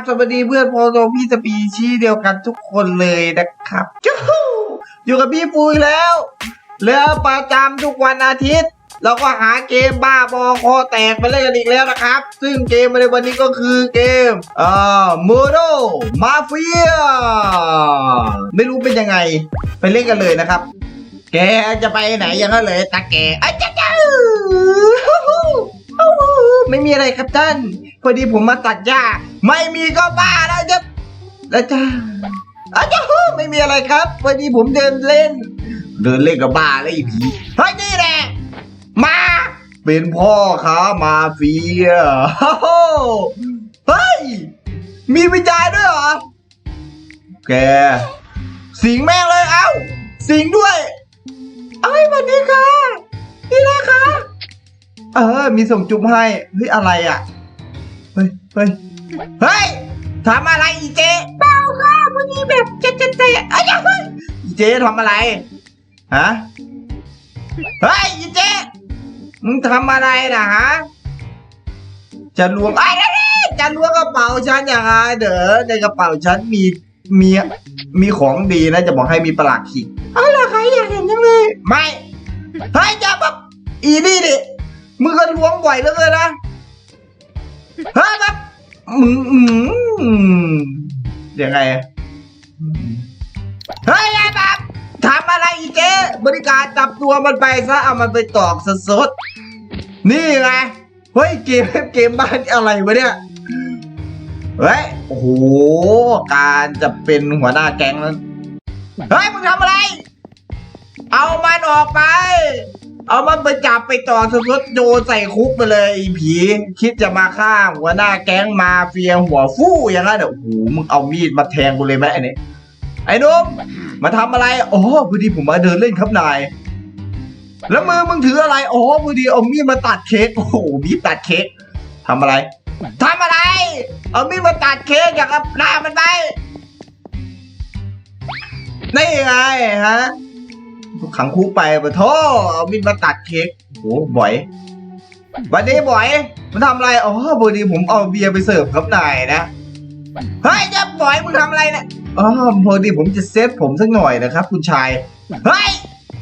บสวัสดีเพื่อนโพโซพี่สปีชีส์เดียวกันทุกคนเลยนะครับจู้ฮู้อยู่กับพี่ฟูอีกแล้วแล้วประจำทุกวันอาทิตย์ เราก็หาเกมบ้าบอคอแตกมาเล่นกันอีกแล้วนะครับ ซึ่งเกมในวันนี้ก็คือเกมเอ่อมูโดมาเฟียไม่รู้เป็นยังไง ไปเล่นกันเลยนะครับ แกจะไปไหนยังนั้นเลยตาแกอ้ยจ้าจ้าไม่มีอะไรครับท่าน พอดีผมมาตัดหญ้า ไม่มีก็บ้าแล้วจ้ะแล้วจ้าอ้าวจ้าไม่มีอะไรครับพอดีผมเดินเล่น เดินเล่นกับบ้าแล้วไอ้ผีเฮ้ยนี่แหละมา เป็นพ่อค้ามาเฟียโอ้โหเฮ้ยมีวิจัยด้วยเหรอแก สิงแม่งเลยเอ้า สิงด้วย เอ้ยสวัสดีค่ะนี่แหละค่ะเออมีส่งจุ๊บให้เฮ้ยอะไรอะ เฮ้ยเฮ้ยเฮ้ยทำอะไรอีเจเปล่าค่ะวันนี้แบบเจ๊เจ๊เจ๊เอ้ยเฮ้ยอีเจทำอะไรฮะเฮ้ยอีเจมึงทำอะไรนะฮะจะล้วงไอ้ยนี่จะล้วงกระเป๋าฉันอย่างไรเด้อในกระเป๋าฉันมีมีมีของดีนะจะบอกให้มีประหลาดขิกเอาล่ะใครอยากเห็นจังเลยไม่เฮ้ยจะแบบอีนี่ดิมึงก็ล้วงบ่อยเหลือเกินนะ เฮ้ยแบบมึงอืมยังไงอะเฮ้ยไอ้แบบทำอะไรอีเจ๊บริการจับตัวมันไปซะเอามันไปตอกสดๆนี่ไงเฮ้ยเกมเกมบ้านอะไรวะเนี่ยเฮ้ยโอ้โหการจะเป็นหัวหน้าแก๊งนั้นเฮ้ยมึงทำอะไร เอามันออกไป เอามันไปจับไปต่อสมรสโยนใส่คุกไปเลยไอ้ผี คิดจะมาฆ่าหัวหน้าแก๊งมาเฟียหัวฟู่อย่างนั้นเหรอโอ้โหมึงเอามีดมาแทงกูเลยไหมไอ้นี่ไอ้นุ่มมาทำอะไรอ๋อพอดีผมมาเดินเล่นครับนาย แล้วมือมึงถืออะไรอ๋อพอดีเอามีดมาตัดเค้กโอ้โหมีดตัดเค้กทำอะไรทำอะไร เอามีดมาตัดเค้กอย่างกับหน้ามันไปนี่ไงฮะ ขังคุกไปปะโทเอามีดมาตัดเค้กโอ้บ่อยวันนี้บ่อย มันทำอะไรอ๋อพอดีผมเอาเบียร์ไปเสิร์ฟครับนายนะเฮ้ยจะบ่อยมึงทำอะไรเนี่ยอ๋อพอดีผมจะเซตผมสักหน่อยนะครับ คุณชายเฮ้ย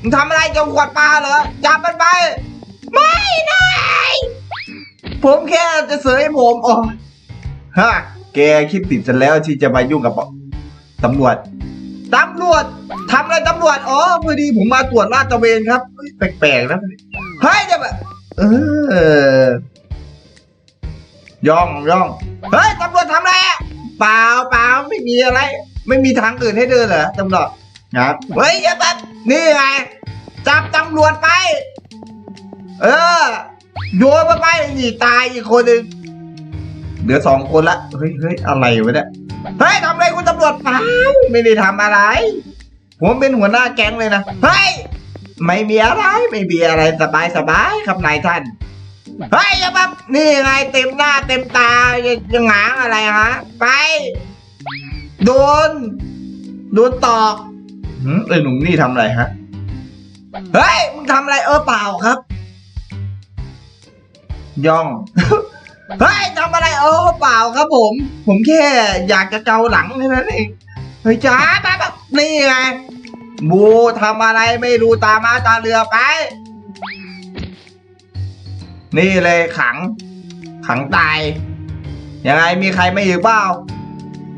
มึงทำอะไรจะขวดปลาเหรอจับมันไป ไม่นายผมแค่จะเสยผมอ๋อฮะแกคิดติดฉันแล้วที่จะมายุ่งกับตำรวจตำรวจ ทำอะไรตำรวจ อ๋อพอดีผมมาตรวจลาดตระเวนครับ แปลกๆนะ เฮ้ยเดี๋ยวแบบเออย่องย่อง เฮ้ยตำรวจทำอะไรเปล่าเปล่าไม่มีอะไร ไม่มีทางอื่นให้เดินเหรอตำรวจครับ เฮ้ยอย่าแบบนี่ไง จับตำรวจไป เออ โยนมาไปนี่ตายอีกคนหนึ่งเหลือสองคนละ เฮ้ยเฮ้ยอะไรวะเนี่ย เฮ้ยทำอะไรคุณตำรวจเปล่าไม่ได้ทำอะไร ผมเป็นหัวหน้าแก๊งเลยนะเฮ้ยไม่มีอะไรไม่มีอะไรสบายสบายครับนายท่านเฮ้ยอย่าแบบนี่ไงเต็มหน้าเต็มตาจะจะหงางอะไรฮะไปโดนโดนตอกหืมไอ้หนุ่มนี่ทำอะไรฮะเฮ้ยมึงทำอะไรเออเปล่าครับ ย่องเฮ้ยทำอะไรเออเปล่าครับผม ผมแค่อยากจะเกาหลังแค่นั้นเองเฮ้ยจ้าแบบแบบ นี่ไงบูทำอะไรไม่รู้ตามาตาเรือไป นี่เลยขัง ขังตาย ยังไงมีใครไม่อยู่เปล่า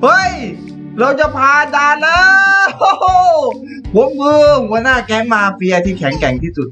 เฮ้ย เราจะพาดานแล้วโอ้โหผมมือหัวหน้าแก๊งมาเฟียที่แข็งแกร่งที่สุด